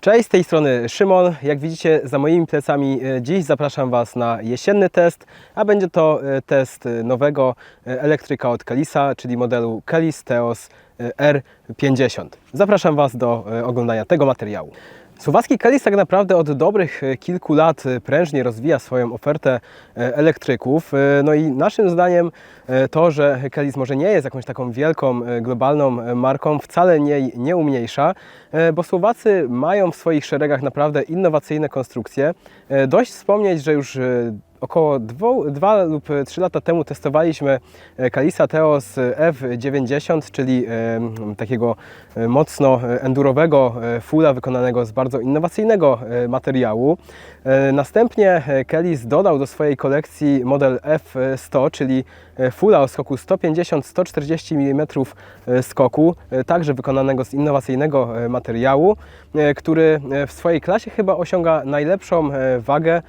Cześć, z tej strony Szymon. Jak widzicie za moimi plecami e, dziś zapraszam Was na jesienny test, a będzie to e, test e, nowego elektryka od Kalisa, czyli modelu Kalis Teos e, R50. Zapraszam Was do oglądania tego materiału. Słowacki Kalis tak naprawdę od dobrych e, kilku lat e, prężnie rozwija swoją ofertę e, elektryków. No i naszym zdaniem to, że Kalis może nie jest jakąś taką wielką globalną marką, wcale nie, nie umniejsza, bo Słowacy mają w swoich szeregach naprawdę innowacyjne konstrukcje. Dość wspomnieć, że już Około 2 lub 3 lata temu testowaliśmy e, Kalisa Teos F90, czyli e, takiego e, mocno endurowego fulla wykonanego z bardzo innowacyjnego materiału. Następnie Kalis dodał do swojej kolekcji model F100, czyli fulla o skoku 150-140 mm skoku, także wykonanego z innowacyjnego materiału, który e, w swojej klasie chyba osiąga najlepszą e, wagę e,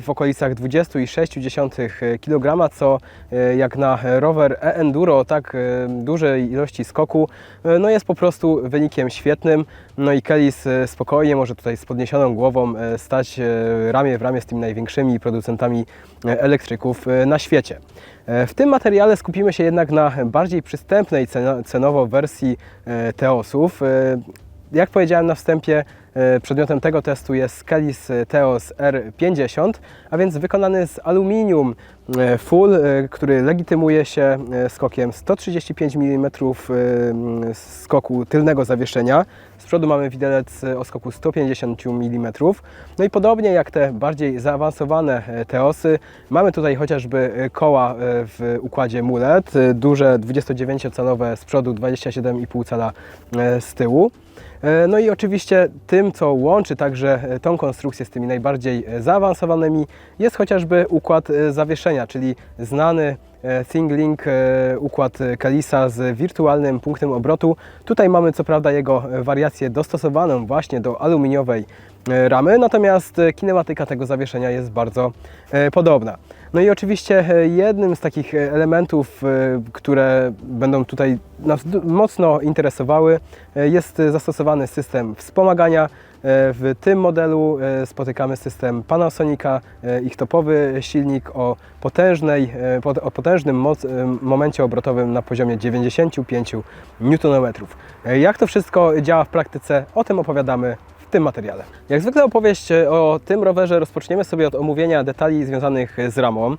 w okolicach 20,6 kg, co e, jak na rower e-enduro o tak e, dużej ilości skoku, e, no jest po prostu wynikiem świetnym. No i Kelis e, spokojnie może tutaj z podniesioną głową e, stać e, ramię w ramię z tymi największymi producentami e, elektryków e, na świecie. E, W tym materiale skupimy się jednak na bardziej przystępnej ceno- cenowo wersji e, Teosów. Jak powiedziałem na wstępie, e, przedmiotem tego testu jest Kelis Teos R50, a więc wykonany z aluminium full, e, który legitymuje się e, skokiem 135 mm e, skoku tylnego zawieszenia. Z przodu mamy widelec e, o skoku 150 mm. No i podobnie jak te bardziej zaawansowane e, Teosy, mamy tutaj chociażby e, koła e, w układzie mulet, e, duże 29-calowe z przodu, 27,5 cala e, z tyłu. E, No i oczywiście tym, co łączy także e, tą konstrukcję z tymi najbardziej e, zaawansowanymi, jest chociażby układ e, czyli znany e, ThingLink, e, układ Kalisa z wirtualnym punktem obrotu. Tutaj mamy co prawda jego wariację dostosowaną właśnie do aluminiowej e, ramy, natomiast kinematyka tego zawieszenia jest bardzo podobna. No i oczywiście jednym z takich elementów, które będą tutaj nas mocno interesowały, jest zastosowany system wspomagania. E, W tym modelu e, spotykamy system Panasonica, e, ich topowy silnik o, potężnej, pot- o potężnym moc, momencie obrotowym na poziomie 95 Nm. Jak to wszystko działa w praktyce, o tym opowiadamy w tym materiale. Jak zwykle opowieść o tym rowerze rozpoczniemy sobie od omówienia detali związanych z ramą.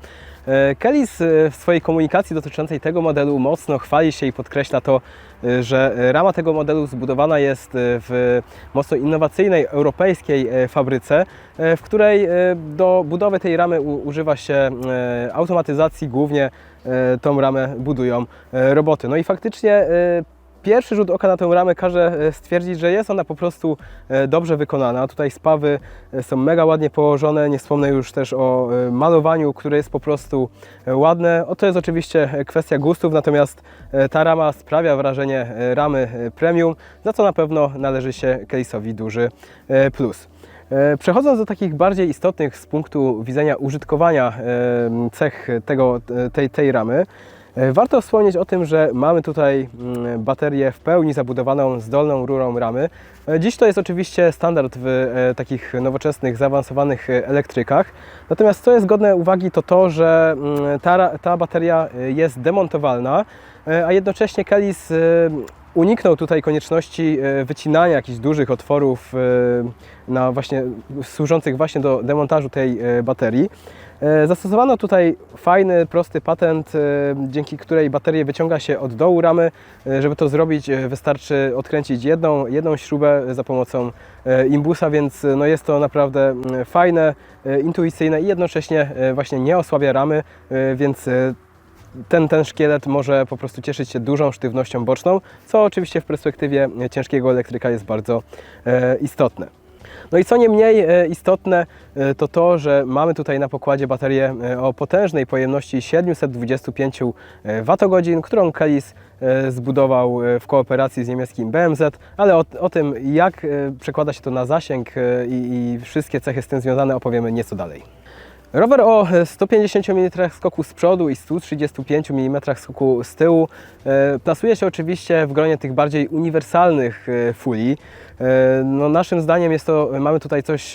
E, Kelis e, w swojej komunikacji dotyczącej tego modelu mocno chwali się i podkreśla to, e, że rama tego modelu zbudowana jest w mocno innowacyjnej europejskiej fabryce, w której do budowy tej ramy używa się automatyzacji, głównie tą ramę budują roboty. No i faktycznie Pierwszy rzut oka na tę ramę każe e, stwierdzić, że jest ona po prostu e, dobrze wykonana. Tutaj spawy e, są mega ładnie położone. Nie wspomnę już też o malowaniu, które jest po prostu ładne. O, to jest oczywiście kwestia gustów, natomiast ta rama sprawia wrażenie ramy premium, za co na pewno należy się Case'owi duży plus. Przechodząc do takich bardziej istotnych z punktu widzenia użytkowania cech tego, tej, tej ramy, warto wspomnieć o tym, że mamy tutaj mm, baterię w pełni zabudowaną z dolną rurą ramy. E, Dziś to jest oczywiście standard w e, takich nowoczesnych, zaawansowanych e, elektrykach. Natomiast co jest godne uwagi to to, że mm, ta, ta bateria e, jest demontowalna, e, a jednocześnie Kelis e, uniknął tutaj konieczności e, wycinania jakichś dużych otworów e, na właśnie, służących właśnie do demontażu tej e, baterii. E, Zastosowano tutaj fajny, prosty patent, e, dzięki której baterię wyciąga się od dołu ramy. E, Żeby to zrobić wystarczy odkręcić jedną, jedną śrubę za pomocą imbusa, więc no jest to naprawdę fajne, intuicyjne i jednocześnie właśnie nie osłabia ramy, więc ten, ten szkielet może po prostu cieszyć się dużą sztywnością boczną, co oczywiście w perspektywie ciężkiego elektryka jest bardzo istotne. No i co nie mniej e, istotne, e, to to, że mamy tutaj na pokładzie baterię e, o potężnej pojemności 725 Wh, którą Kelis zbudował w kooperacji z niemieckim BMZ, ale o, o tym, jak przekłada się to na zasięg i, i wszystkie cechy z tym związane, opowiemy nieco dalej. Rower o 150 mm skoku z przodu i 135 mm skoku z tyłu e, plasuje się oczywiście w gronie tych bardziej uniwersalnych e, fuli. E, No, naszym zdaniem jest to, mamy tutaj coś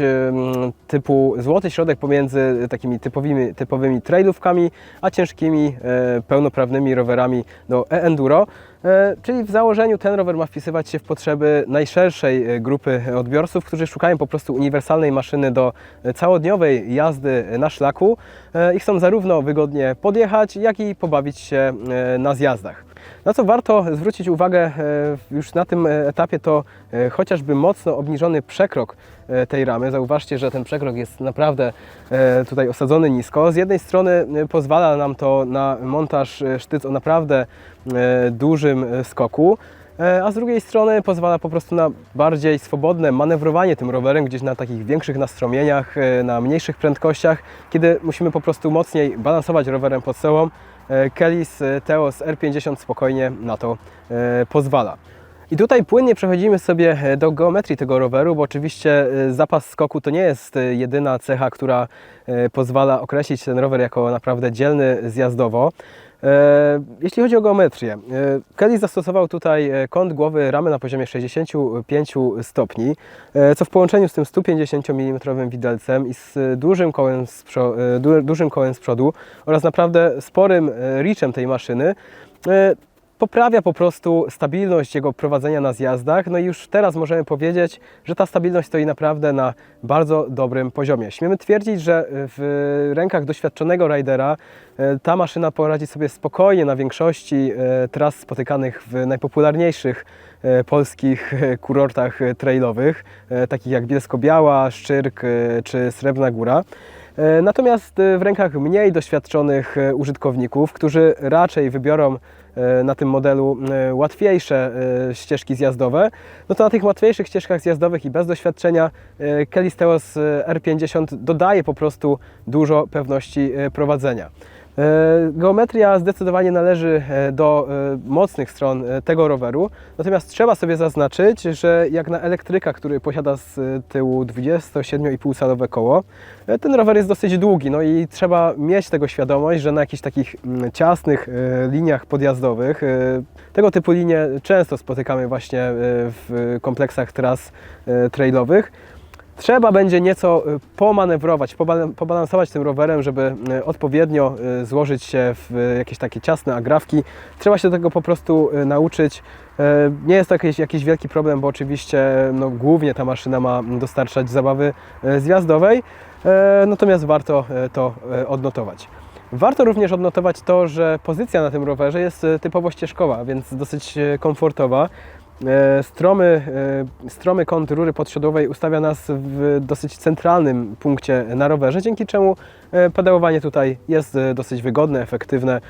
typu złoty środek pomiędzy takimi typowymi, typowymi trailówkami, a ciężkimi, pełnoprawnymi rowerami do e-enduro. E, Czyli w założeniu ten rower ma wpisywać się w potrzeby najszerszej e, grupy odbiorców, którzy szukają po prostu uniwersalnej maszyny do e, całodniowej jazdy na szlaku i chcą zarówno wygodnie podjechać, jak i pobawić się na zjazdach. Na co warto zwrócić uwagę e, już na tym e, etapie, to e, chociażby mocno obniżony przekrok tej ramy. Zauważcie, że ten przekrok jest naprawdę tutaj osadzony nisko. Z jednej strony pozwala nam to na montaż sztyc o naprawdę dużym skoku, a z drugiej strony pozwala po prostu na bardziej swobodne manewrowanie tym rowerem gdzieś na takich większych nastromieniach, na mniejszych prędkościach, kiedy musimy po prostu mocniej balansować rowerem pod sobą. E, Kellys e, Teos R50 spokojnie na to e, pozwala. I tutaj płynnie przechodzimy sobie do geometrii tego roweru, bo oczywiście zapas skoku to nie jest jedyna cecha, która pozwala określić ten rower jako naprawdę dzielny zjazdowo. E, Jeśli chodzi o geometrię, e, Kelly zastosował tutaj e, kąt głowy ramy na poziomie 65 stopni, co w połączeniu z tym 150 mm widelcem i z dużym kołem z, przo- e, du- dużym kołem z przodu oraz naprawdę sporym reachem tej maszyny poprawia po prostu stabilność jego prowadzenia na zjazdach. No i już teraz możemy powiedzieć, że ta stabilność stoi naprawdę na bardzo dobrym poziomie. Śmiemy twierdzić, że w rękach doświadczonego ridera e, ta maszyna poradzi sobie spokojnie na większości e, tras spotykanych w najpopularniejszych e, polskich kurortach trailowych, takich jak Bielsko-Biała, Szczyrk czy Srebrna Góra. E, Natomiast e, w rękach mniej doświadczonych e, użytkowników, którzy raczej wybiorą na tym modelu łatwiejsze ścieżki zjazdowe, no to na tych łatwiejszych ścieżkach zjazdowych i bez doświadczenia e, Kelly's Teos e, R50 dodaje po prostu dużo pewności prowadzenia. E, Geometria zdecydowanie należy e, do e, mocnych stron tego roweru, natomiast trzeba sobie zaznaczyć, że jak na elektryka, który posiada z tyłu 27,5 calowe koło, ten rower jest dosyć długi, no i trzeba mieć tego świadomość, że na jakichś takich mm, ciasnych liniach podjazdowych, tego typu linie często spotykamy właśnie w kompleksach tras trailowych, Trzeba będzie nieco y, pomanewrować, poba- pobalansować tym rowerem, żeby y, odpowiednio y, złożyć się w jakieś takie ciasne agrafki. Trzeba się tego po prostu nauczyć. Nie jest to jakiś, jakiś wielki problem, bo oczywiście no, głównie ta maszyna ma dostarczać zabawy zjazdowej, natomiast warto to odnotować. Warto również odnotować to, że pozycja na tym rowerze jest typowo ścieżkowa, więc dosyć komfortowa. E, Stromy, e, stromy kąt rury podsiodowej ustawia nas w dosyć centralnym punkcie na rowerze, dzięki czemu e, pedałowanie tutaj jest dosyć wygodne, efektywne,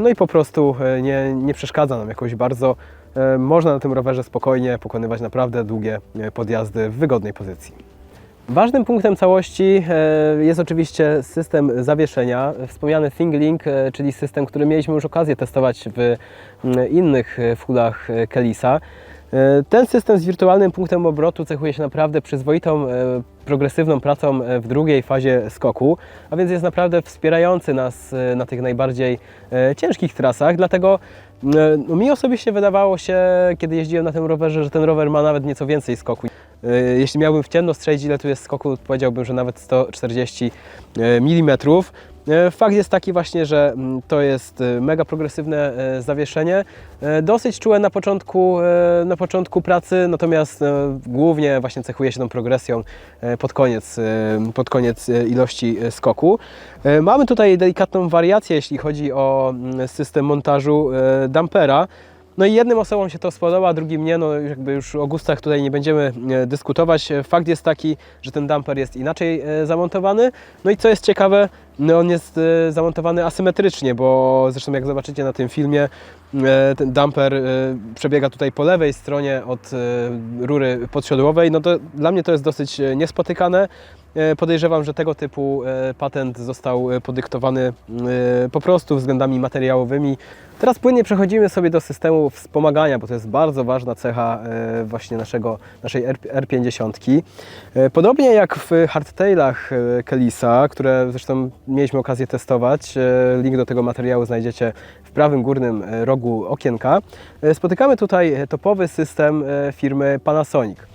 no i po prostu nie, nie przeszkadza nam jakoś bardzo. Można na tym rowerze spokojnie pokonywać naprawdę długie podjazdy w wygodnej pozycji. Ważnym punktem całości e, jest oczywiście system zawieszenia, wspomniany ThingLink, e, czyli system, który mieliśmy już okazję testować w innych fulach e, Kellisa. E, Ten system z wirtualnym punktem obrotu cechuje się naprawdę przyzwoitą, progresywną pracą w drugiej fazie skoku, a więc jest naprawdę wspierający nas na tych najbardziej ciężkich trasach, dlatego no, mi osobiście wydawało się, kiedy jeździłem na tym rowerze, że ten rower ma nawet nieco więcej skoku. E, Jeśli miałbym w ciemno strzelić, ile tu jest skoku, powiedziałbym, że nawet 140 mm. Fakt jest taki właśnie, że mm, to jest mega progresywne zawieszenie, dosyć czułe na początku, na początku pracy, natomiast głównie właśnie cechuje się tą progresją pod koniec, pod koniec ilości skoku. Mamy tutaj delikatną wariację, jeśli chodzi o mm, system montażu dampera. No i jednym osobom się to spodoba, drugim nie, no jakby już o gustach tutaj nie będziemy e, dyskutować. E, Fakt jest taki, że ten damper jest inaczej e, zamontowany. No i co jest ciekawe, No on jest zamontowany asymetrycznie, bo zresztą jak zobaczycie na tym filmie, ten damper przebiega tutaj po lewej stronie od rury podsiodłowej. No to dla mnie to jest dosyć niespotykane. E, Podejrzewam, że tego typu e, patent został e, podyktowany po prostu względami materiałowymi. Teraz płynnie przechodzimy sobie do systemu wspomagania, bo to jest bardzo ważna cecha właśnie naszego, naszej R- R50. E, Podobnie jak w hardtailach Kellisa, które zresztą mieliśmy okazję testować, link do tego materiału znajdziecie w prawym górnym rogu okienka, spotykamy tutaj topowy system firmy Panasonic.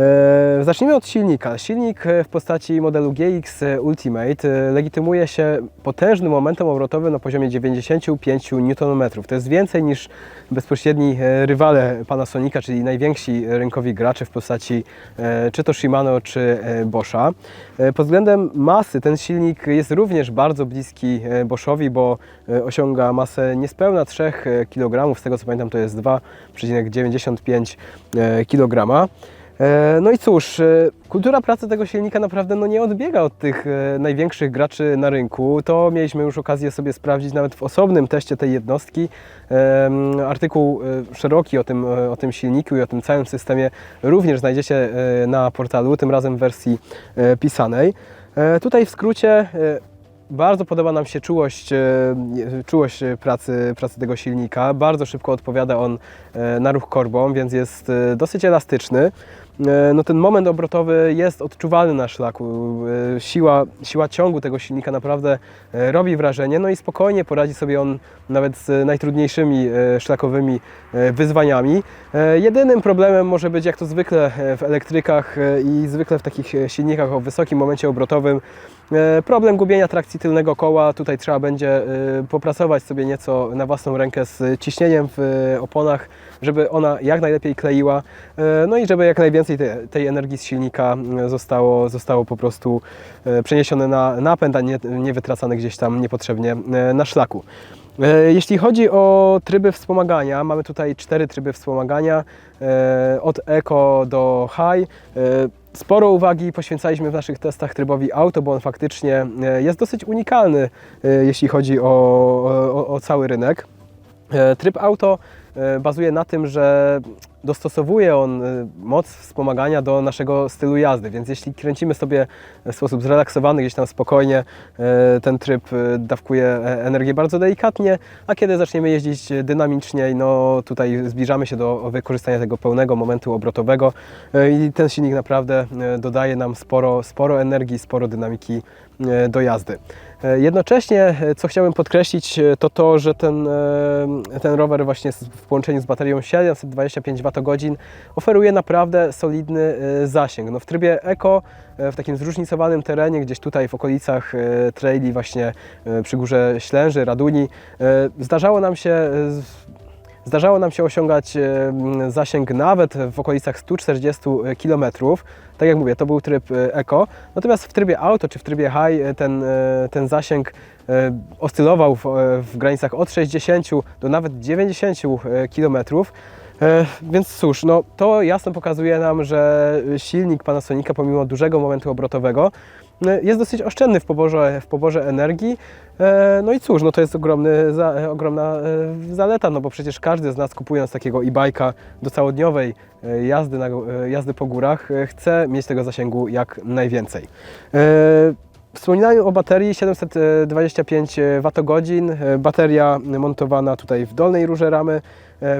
E, Zacznijmy od silnika. Silnik e, w postaci modelu GX Ultimate e, legitymuje się potężnym momentem obrotowym na poziomie 95 Nm. To jest więcej niż bezpośredni rywale Panasonica, czyli najwięksi rynkowi gracze w postaci czy to Shimano, czy Boscha. Pod względem masy ten silnik jest również bardzo bliski Boschowi, bo osiąga masę niespełna 3 kg, z tego co pamiętam to jest 2,95 kg. E, No i cóż, e, kultura pracy tego silnika naprawdę no, nie odbiega od tych e, największych graczy na rynku. To mieliśmy już okazję sobie sprawdzić nawet w osobnym teście tej jednostki. Artykuł szeroki o tym, o tym silniku i o tym całym systemie również znajdziecie na portalu, tym razem w wersji pisanej. Tutaj w skrócie bardzo podoba nam się czułość, czułość pracy, pracy tego silnika. Bardzo szybko odpowiada on na ruch korbą, więc jest dosyć elastyczny. E, No ten moment obrotowy jest odczuwalny na szlaku. E, Siła, siła ciągu tego silnika naprawdę e, robi wrażenie, no i spokojnie poradzi sobie on nawet z najtrudniejszymi szlakowymi wyzwaniami. Jedynym problemem może być, jak to zwykle w elektrykach i zwykle w takich silnikach o wysokim momencie obrotowym, Problem gubienia trakcji tylnego koła. Tutaj trzeba będzie e, popracować sobie nieco na własną rękę z ciśnieniem w e, oponach, żeby ona jak najlepiej kleiła. E, No i żeby jak najwięcej tej, energii z silnika zostało, zostało po prostu e, przeniesione na napęd, a nie, nie wytracane gdzieś tam niepotrzebnie e, na szlaku. E, Jeśli chodzi o tryby wspomagania, mamy tutaj cztery tryby wspomagania, e, od Eco do High. E, Sporo uwagi poświęcaliśmy w naszych testach trybowi auto, bo on faktycznie jest dosyć unikalny, jeśli chodzi o, o, o cały rynek. Tryb auto bazuje na tym, że dostosowuje on e, moc wspomagania do naszego stylu jazdy, więc jeśli kręcimy sobie w sposób zrelaksowany, gdzieś tam spokojnie, e, ten tryb e, dawkuje e, energię bardzo delikatnie, a kiedy zaczniemy jeździć dynamiczniej, no tutaj zbliżamy się do wykorzystania tego pełnego momentu obrotowego i ten silnik naprawdę dodaje nam sporo, sporo energii, sporo dynamiki do jazdy. E, Jednocześnie, e, co chciałbym podkreślić, e, to to, że ten, ten rower właśnie w połączeniu z baterią 725 Wh oferuje naprawdę solidny zasięg. No w trybie Eco, e, w takim zróżnicowanym terenie, gdzieś tutaj w okolicach traili właśnie przy górze Ślęży, Raduni, zdarzało nam się Zdarzało nam się osiągać e, zasięg nawet w okolicach 140 km. Tak jak mówię, to był tryb e, Eco. Natomiast w trybie Auto czy w trybie High e, ten, e, ten zasięg e, oscylował w, e, w granicach od 60 do nawet 90 km. E, Więc cóż, no, to jasno pokazuje nam, że silnik Panasonica pomimo dużego momentu obrotowego e, jest dosyć oszczędny w poborze, w poborze energii. E, No i cóż, no to jest ogromny, za, e, ogromna e, zaleta, no bo przecież każdy z nas kupując takiego e-bike'a do całodniowej jazdy, na, jazdy po górach chce mieć tego zasięgu jak najwięcej. Wspominałem o baterii 725 Wh, bateria montowana tutaj w dolnej rurze ramy,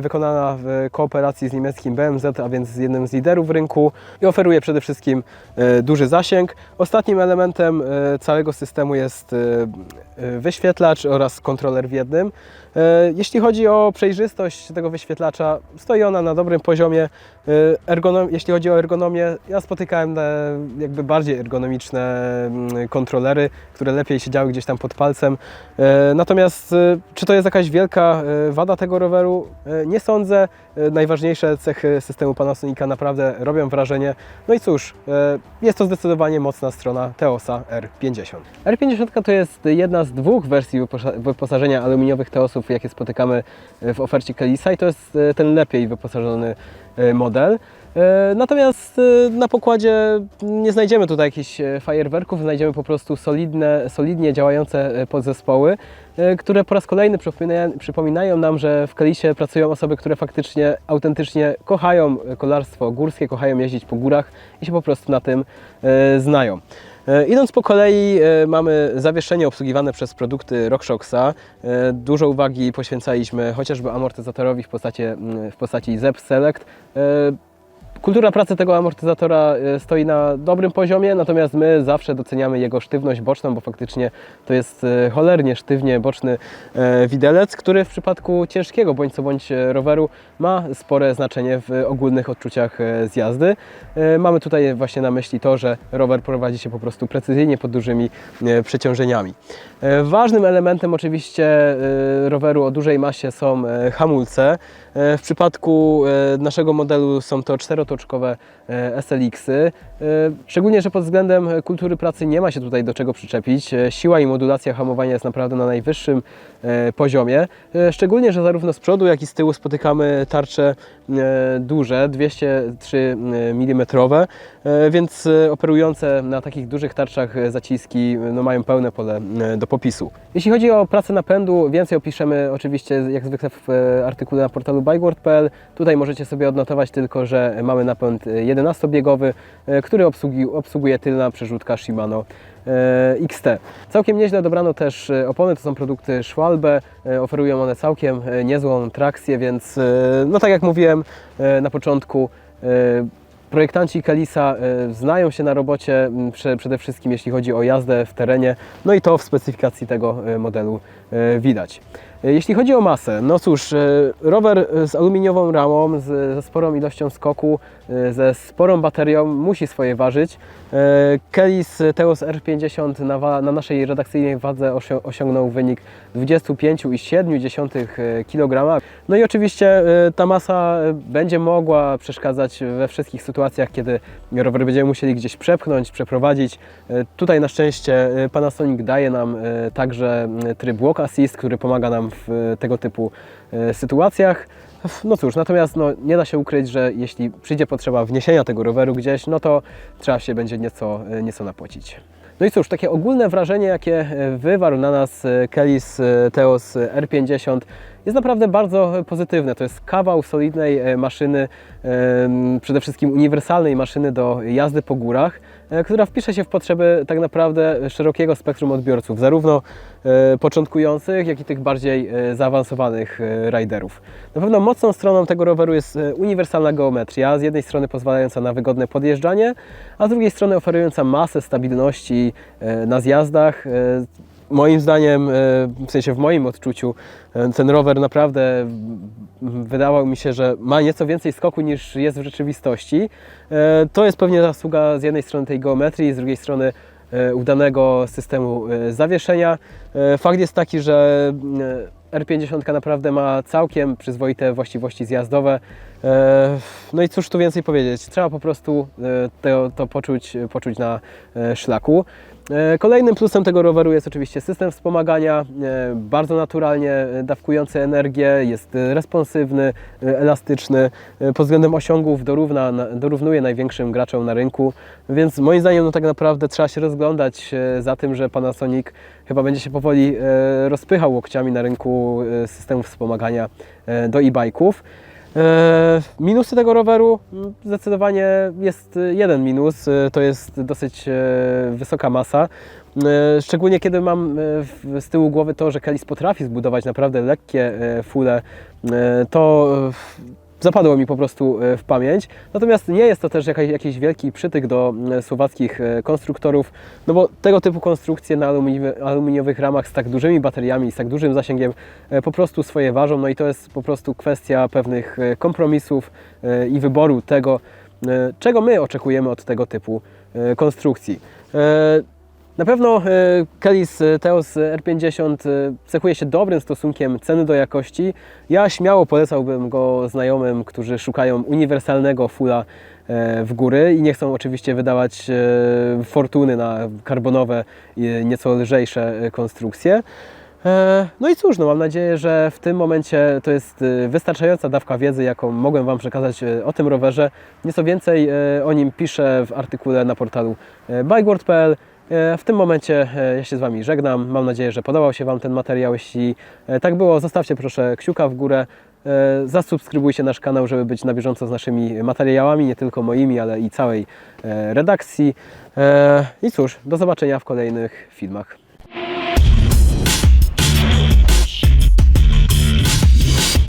wykonana w kooperacji z niemieckim BMZ, a więc z jednym z liderów rynku i oferuje przede wszystkim e, duży zasięg. Ostatnim elementem e, całego systemu jest e, e, wyświetlacz oraz kontroler w jednym. E, Jeśli chodzi o przejrzystość tego wyświetlacza, stoi ona na dobrym poziomie. E, Ergonom, jeśli chodzi o ergonomię, ja spotykałem e, jakby bardziej ergonomiczne mm, kontrolery, które lepiej siedziały gdzieś tam pod palcem. E, Natomiast e, czy to jest jakaś wielka e, wada tego roweru? E, Nie sądzę. E, Najważniejsze cechy systemu Panasonica naprawdę robią wrażenie. No i cóż, e, jest to zdecydowanie mocna strona Teosa R50. R50 to jest jedna z dwóch wersji wyposa- wyposażenia aluminiowych Teosów, jakie spotykamy w ofercie Kellisa i to jest ten lepiej wyposażony model. E, Natomiast e, na pokładzie nie znajdziemy tutaj jakichś e, fajerwerków, znajdziemy po prostu solidne, solidnie działające podzespoły, które po raz kolejny przypominają, nam, że w Kalisie pracują osoby, które faktycznie, autentycznie kochają kolarstwo górskie, kochają jeździć po górach i się po prostu na tym znają. Idąc po kolei mamy zawieszenie obsługiwane przez produkty RockShoxa. Dużo uwagi poświęcaliśmy chociażby amortyzatorowi w postaci, mm, w postaci ZEP Select. Kultura pracy tego amortyzatora e, stoi na dobrym poziomie, natomiast my zawsze doceniamy jego sztywność boczną, bo faktycznie to jest e, cholernie sztywnie boczny e, widelec, który w przypadku ciężkiego bądź co bądź roweru ma spore znaczenie w ogólnych odczuciach z jazdy. Mamy tutaj właśnie na myśli to, że rower prowadzi się po prostu precyzyjnie pod dużymi przeciążeniami. Ważnym elementem oczywiście roweru o dużej masie są hamulce. W przypadku naszego modelu są to 4 otoczkowe e, SLX-y. E, szczególnie, że pod względem kultury pracy nie ma się tutaj do czego przyczepić. E, siła i modulacja hamowania jest naprawdę na najwyższym poziomie. Szczególnie, że zarówno z przodu, jak i z tyłu spotykamy tarcze duże, 203 mm, więc operujące na takich dużych tarczach zaciski no, mają pełne pole do popisu. Jeśli chodzi o pracę napędu, więcej opiszemy oczywiście jak zwykle w artykule na portalu bikeworld.pl. Tutaj możecie sobie odnotować tylko, że mamy napęd e, 11-biegowy, e, który obsługi, obsługuje tylna przerzutka Shimano e, XT. Całkiem nieźle dobrano też e, opony, to są produkty Schwalbe, e, oferują one całkiem e, niezłą trakcję, więc e, no tak jak mówiłem e, na początku, e, Projektanci Kalisa e, znają się na robocie przede wszystkim jeśli chodzi o jazdę w terenie, no i to w specyfikacji tego e, modelu e, widać. E, Jeśli chodzi o masę, no cóż, e, rower z aluminiową ramą, z, ze sporą ilością skoku, e, ze sporą baterią musi swoje ważyć. Kelis Teos R50 na, na naszej redakcyjnej wadze osiągnął wynik 25,7 kg. No i oczywiście ta masa będzie mogła przeszkadzać we wszystkich sytuacjach, kiedy rower będziemy musieli gdzieś przepchnąć, przeprowadzić. Tutaj na szczęście Panasonic daje nam także tryb Walk Assist, który pomaga nam w e, tego typu e, sytuacjach. No cóż, natomiast no, nie da się ukryć, że jeśli przyjdzie potrzeba wniesienia tego roweru gdzieś, no to trzeba się będzie nieco, e, nieco napocić. No i cóż, takie ogólne wrażenie, jakie wywarł na nas Kelis Teos R50 jest naprawdę bardzo pozytywne. To jest kawał solidnej maszyny, przede wszystkim uniwersalnej maszyny do jazdy po górach, która wpisze się w potrzeby tak naprawdę szerokiego spektrum odbiorców, zarówno e, początkujących, jak i tych bardziej e, zaawansowanych e, riderów. Na pewno mocną stroną tego roweru jest e, uniwersalna geometria, z jednej strony pozwalająca na wygodne podjeżdżanie, a z drugiej strony oferująca masę stabilności e, na zjazdach. Moim zdaniem, e, w sensie w moim odczuciu, e, ten rower naprawdę wydawał mi się, że ma nieco więcej skoku niż jest w rzeczywistości. E, To jest pewnie zasługa z jednej strony tej geometrii, z drugiej strony udanego systemu zawieszenia. Fakt jest taki, że mm, R50 naprawdę ma całkiem przyzwoite właściwości zjazdowe. No i cóż tu więcej powiedzieć? Trzeba po prostu to, to poczuć, poczuć na szlaku. E, Kolejnym plusem tego roweru jest oczywiście system wspomagania, e, bardzo naturalnie dawkujący energię, jest responsywny, e, elastyczny, pod względem osiągów dorówna, na- dorównuje największym graczom na rynku, więc moim zdaniem no tak naprawdę trzeba się rozglądać za tym, że Panasonic chyba będzie się powoli rozpychał łokciami na rynku systemów wspomagania do e-bike'ów. E, Minusy tego roweru zdecydowanie jest e, jeden minus, e, to jest dosyć wysoka masa. Szczególnie kiedy mam z tyłu głowy to, że Kelis potrafi zbudować naprawdę lekkie fule, to zapadło mi po prostu e, w pamięć. Natomiast nie jest to też jakiś wielki przytyk do e, słowackich e, konstruktorów, no bo tego typu konstrukcje na alumini- aluminiowych ramach z tak dużymi bateriami, z tak dużym zasięgiem po prostu swoje ważą, no i to jest po prostu kwestia pewnych kompromisów i wyboru tego, czego my oczekujemy od tego typu konstrukcji. Na pewno e, Kelis e, Teos R50 e, cechuje się dobrym stosunkiem ceny do jakości. Ja śmiało polecałbym go znajomym, którzy szukają uniwersalnego fula w góry i nie chcą oczywiście wydawać fortuny na karbonowe, nieco lżejsze konstrukcje. No i cóż, no mam nadzieję, że w tym momencie to jest wystarczająca dawka wiedzy, jaką mogłem Wam przekazać o tym rowerze. Nieco więcej o nim piszę w artykule na portalu bikeworld.pl. E, W tym momencie e, ja się z Wami żegnam. Mam nadzieję, że podobał się Wam ten materiał. Jeśli e, tak było, zostawcie proszę kciuka w górę. Zasubskrybujcie nasz kanał, żeby być na bieżąco z naszymi materiałami, nie tylko moimi, ale i całej redakcji. I cóż, do zobaczenia w kolejnych filmach.